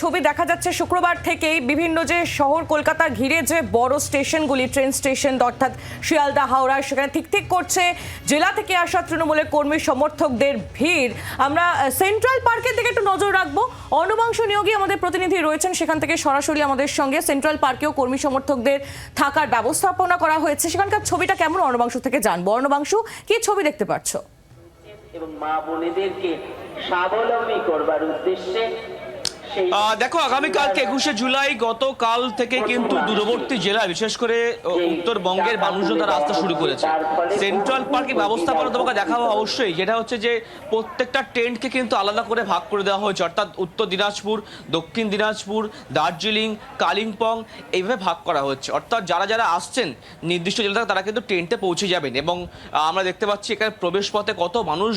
ছবি দেখা যাচ্ছে শুক্রবার থেকেই বিভিন্ন যে শহর কলকাতা ঘিরে যে বড় স্টেশনগুলি, ট্রেন স্টেশন অর্থাৎ শিয়ালদা, হাওড়া, সেখানে ঠিক ঠিক করছে জেলা থেকে আসা তৃণমূলের কর্মী সমর্থকদের ভিড়। আমরা সেন্ট্রাল পার্কের দিকে একটু নজর রাখব। অর্ণবাংশ নিয়োগী আমাদের প্রতিনিধি রয়েছেন, সেখান থেকে সরাসরি আমাদের সঙ্গে সেন্ট্রাল পার্কেও কর্মী সমর্থকদের থাকার ব্যবস্থাপনা করা হয়েছে। সেখানকার ছবিটা কেমন অর্ণবাংশ থেকে জানব। অর্ণবাংশ, কি ছবি দেখতে পাচ্ছ? এবং মা বোনেদেরকে স্বাবলম্বী করবার উদ্দেশ্যে দেখো আগামীকালকে একুশে জুলাই গতকাল থেকে কিন্তু দূরবর্তী জেলা বিশেষ করে উত্তরবঙ্গের মানুষজন তারা আসতে শুরু করেছে। সেন্ট্রাল পার্কের ব্যবস্থাপনা তোমাকে দেখাবো অবশ্যই যেটা হচ্ছে যে প্রত্যেকটা টেন্টকে কিন্তু আলাদা করে ভাগ করে দেওয়া হয়েছে অর্থাৎ উত্তর দিনাজপুর দক্ষিণ দিনাজপুর দার্জিলিং কালিম্পং এইভাবে ভাগ করা হচ্ছে। অর্থাৎ যারা যারা আসছেন নির্দিষ্ট জেলা থেকে তারা কিন্তু টেন্টে পৌঁছে যাবেন এবং আমরা দেখতে পাচ্ছি এখানে প্রবেশ পথে কত মানুষ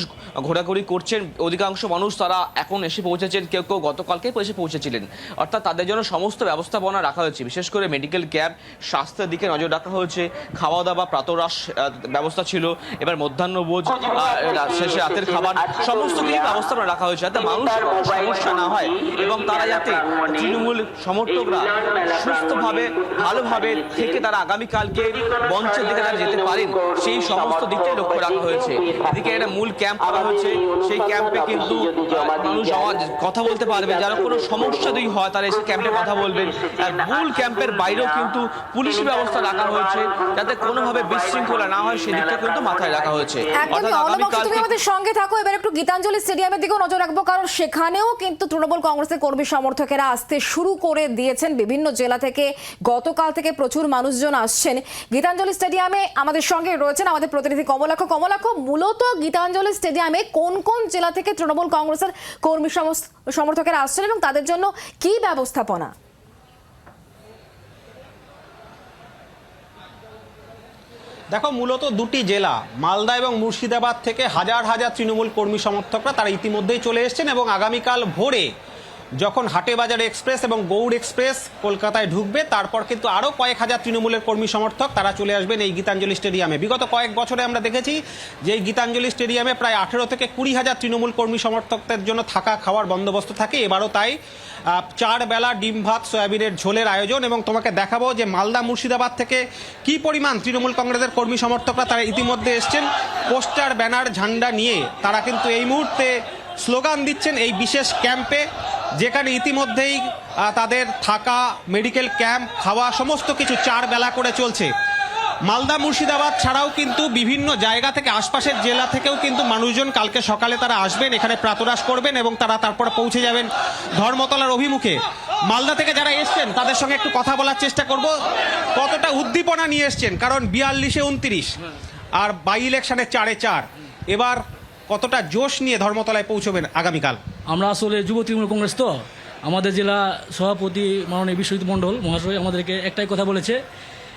ঘোরাঘুরি করছেন অধিকাংশ মানুষ তারা এখন এসে পৌঁছেছেন কেউ কেউ গতকালকেই এসে পৌঁছেছিলেন। অর্থাৎ তাদের জন্য সমস্ত ব্যবস্থাপনা রাখা হয়েছে। বিশেষ করে মেডিকেল ক্যাম্প স্বাস্থ্যের দিকে নজর রাখা হয়েছে। খাওয়া দাওয়া প্রাতরাশ আহ, ব্যবস্থা ছিল। এবার মধ্যাহ্নভোজ শেষে রাতের খাবার সমস্ত কিছু ব্যবস্থাপনা রাখা হয়েছে যাতে মানুষ সমস্যা না হয় এবং তারা যাতে তৃণমূল সমর্থকরা সুস্থভাবে ভালোভাবে থেকে তারা আগামীকালকে মঞ্চের দিকে তারা যেতে পারেন সেই সমস্ত দিকটাই লক্ষ্য রাখা হয়েছে। এদিকে একটা মূল ক্যাম্প করা হয়েছে। সেই ক্যাম্পে কিন্তু মানুষ কথা বলতে পারবে যারা কোনো সমস্যা যদি হয় তারা এসে ক্যাম্পে কথা বলবেন। আর মূল ক্যাম্পের বাইরেও কিন্তু পুলিশ ব্যবস্থা রাখা হয়েছে যাতে কোনোভাবে বিশৃঙ্খলা না হয় সেদিকটা কিন্তু মাথায় রাখা হয়েছে। আমাদের সঙ্গে থাকো। এবার একটু গীতাঞ্জলি স্টেডিয়ামের দিকেও নজর রাখব কারণ সেখানেও কিন্তু তৃণমূল কংগ্রেসের কর্মী সমর্থকেরা আসতে শুরু করে দিয়েছেন। বিভিন্ন জেলা থেকে গতকাল থেকে প্রচুর মানুষজন আসছেন। গীতাঞ্জলি স্টেডিয়ামে আমাদের সঙ্গে রয়েছেন আমাদের প্রতিনিধি কমলাক্ষ। কমলাক্ষ মূলত গীতাঞ্জলি স্টেডিয়ামে কোন কোন জেলা থেকে তৃণমূল কংগ্রেসের কর্মী সমর্থকেরা আসছেন এবং তাদের জন্য কি ব্যবস্থাপনা? দেখো, মূলত দুটি জেলা, মালদা এবং মুর্শিদাবাদ থেকে হাজার হাজার তৃণমূল কর্মী সমর্থকরা তারা ইতিমধ্যেই চলে এসেছেন এবং আগামীকাল ভোরে যখন হাটেবাজার এক্সপ্রেস এবং গৌড় এক্সপ্রেস কলকাতায় ঢুকবে, তারপর কিন্তু আরও কয়েক হাজার তৃণমূলের কর্মী সমর্থক তারা চলে আসবেন এই গীতাঞ্জলি স্টেডিয়ামে। বিগত কয়েক বছরে আমরা দেখেছি যে এই গীতাঞ্জলি স্টেডিয়ামে প্রায় আঠেরো থেকে কুড়ি হাজার তৃণমূল কর্মী সমর্থকদের জন্য থাকা খাওয়ার বন্দোবস্ত থাকে। এবারও তাই চার বেলা ডিম, ভাত, সয়াবিনের ঝোলের আয়োজন এবং তোমাকে দেখাবো যে মালদা মুর্শিদাবাদ থেকে কি পরিমাণ তৃণমূল কংগ্রেসের কর্মী সমর্থকরা তারা ইতিমধ্যে এসছেন। পোস্টার, ব্যানার, ঝান্ডা নিয়ে তারা কিন্তু এই মুহূর্তে স্লোগান দিচ্ছেন এই বিশেষ ক্যাম্পে। যেখানে ইতিমধ্যেই তাদের থাকা মেডিকেল ক্যাম্প, খাওয়া সমস্ত কিছু চার বেলা করে চলছে। মালদা মুর্শিদাবাদ ছাড়াও কিন্তু বিভিন্ন জায়গা থেকে, আশপাশের জেলা থেকেও কিন্তু মানুষজন কালকে সকালে তারা আসবেন, এখানে প্রাতরাশ করবেন এবং তারা তারপরে পৌঁছে যাবেন ধর্মতলার অভিমুখে। মালদা থেকে যারা এসছেন, তাদের সঙ্গে একটু কথা বলার চেষ্টা করব। কতটা উদ্দীপনা নিয়ে এসছেন? কারণ বিয়াল্লিশে উনত্রিশ আর বাই ইলেকশনে চারে চার। এবার কতটা জোশ নিয়ে ধর্মতলায় পৌঁছবেন আগামীকাল? আমরা আসলে যুব তৃণমূল কংগ্রেস তো। আমাদের জেলা সভাপতি মাননীয় বিশ্বজিৎ মণ্ডল মহাশয় আমাদেরকে একটাই কথা বলেছে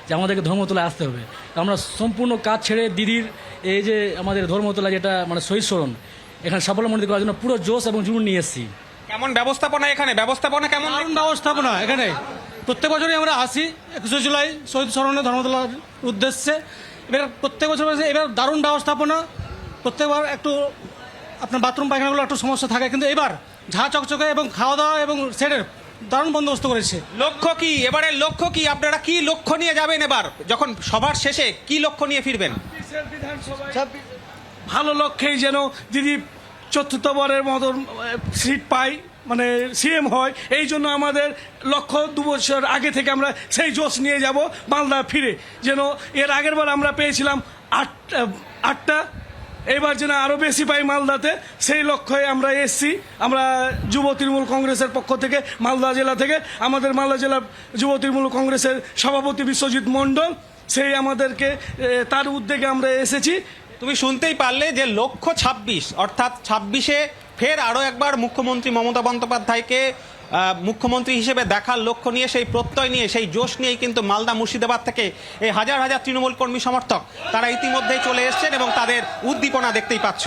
যে আমাদেরকে ধর্মতলায় আসতে হবে। আমরা সম্পূর্ণ কাজ ছেড়ে দিদির এই যে আমাদের ধর্মতলা যেটা মানে শহীদ স্মরণ এখানে সাফল্যমণ্ডিত করার জন্য পুরো জোশ এবং জুনুন নিয়ে এসেছি। কেমন ব্যবস্থাপনা এখানে? ব্যবস্থাপনা কেমন? দারুণ ব্যবস্থাপনা এখানে। প্রত্যেক বছরই আমরা আসি একুশে জুলাই শহীদ স্মরণে ধর্মতলার উদ্দেশ্যে। এবার প্রত্যেক বছর এবার দারুণ ব্যবস্থাপনা। প্রত্যেকবার একটু আপনার বাথরুম পায়খানাগুলো একটু সমস্যা থাকে কিন্তু এবার ঝা চকচকে এবং খাওয়া দাওয়া এবং সেটের দারুণ বন্দোবস্ত করেছে। লক্ষ্য কি? এবারে লক্ষ্য কি? আপনারা কি লক্ষ্য নিয়ে যাবেন এবার? যখন সবার শেষে কি লক্ষ্য নিয়ে ফিরবেন? ভালো লক্ষ্যেই যেন দিদি চতুর্থবারের মতন সিট পাই মানে সিএম হয় এই জন্য আমাদের লক্ষ্য দু বছর আগে থেকে আমরা সেই জোশ নিয়ে যাব মালদা ফিরে। যেন এর আগের বার আমরা পেয়েছিলাম আট আটটা এবার যেন আরও বেশি পাই মালদাতে, সেই লক্ষ্যে আমরা এসছি। আমরা যুব তৃণমূল কংগ্রেসের পক্ষ থেকে মালদা জেলা থেকে, আমাদের মালদা জেলা যুব তৃণমূল কংগ্রেসের সভাপতি বিশ্বজিৎ মণ্ডল, সেই আমাদেরকে তার উদ্যোগে আমরা এসেছি। তুমি শুনতেই পারলে যে লক্ষ্য ছাব্বিশ অর্থাৎ ছাব্বিশে ফের আরও একবার মুখ্যমন্ত্রী মমতা বন্দ্যোপাধ্যায়কে মুখ্যমন্ত্রী হিসেবে দেখার লক্ষ্য নিয়ে সেই প্রত্যয় নিয়ে সেই জোশ নিয়েই কিন্তু মালদা মুর্শিদাবাদ থেকে এই হাজার হাজার তৃণমূল কর্মী সমর্থক তারা ইতিমধ্যেই চলে এসছেন এবং তাদের উদ্দীপনা দেখতেই পাচ্ছ।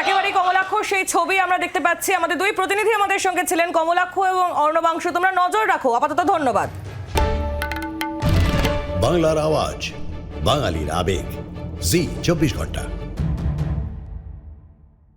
একেবারেই কমলাক্ষ সেই ছবি আমরা দেখতে পাচ্ছি। আমাদের দুই প্রতিনিধি আমাদের সঙ্গে ছিলেন কমলাক্ষ এবং অর্ণবাংশ। তোমরা নজর রাখো। আপাতত ধন্যবাদ। বাংলার আওয়াজ বাঙালির আবেগ। জি চব্বিশ ঘণ্টা।